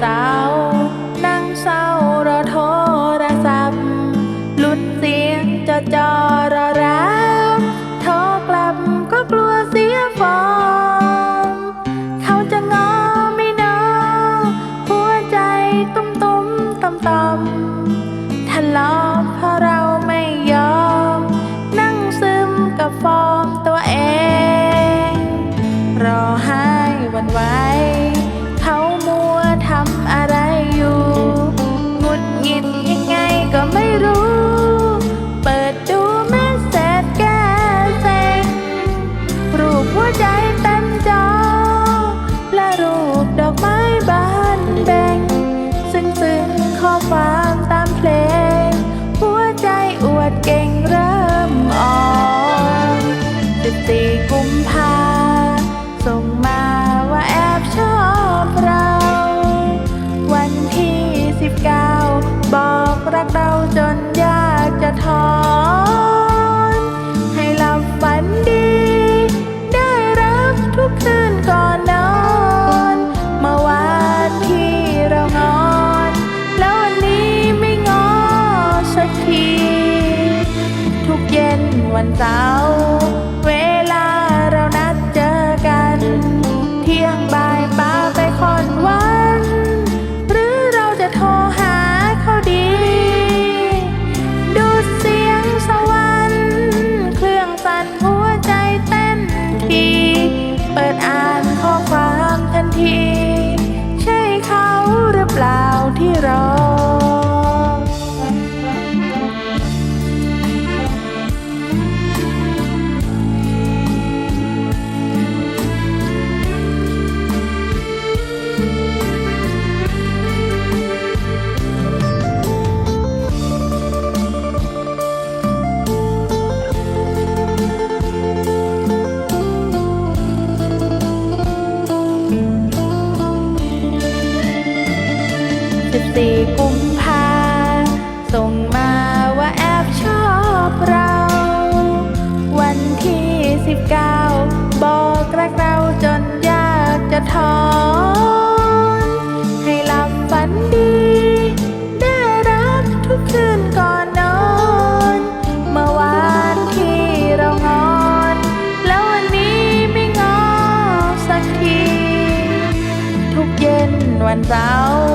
เศร้า นั่งเศร้ารอโทรศัพท์ลุ้นเสียงจะจอรอ วันเสาร์ สี่กุมภาส่งมาว่าแอบชอบเรา วันที่สิบเก้าบอกรักเราจนยากจะทอนให้ลับฝันดี ได้รักทุกคืนก่อนนอน เมื่อวานที่เรางอน แล้ววันนี้ไม่งอสักที ทุกเย็นวันเสาร์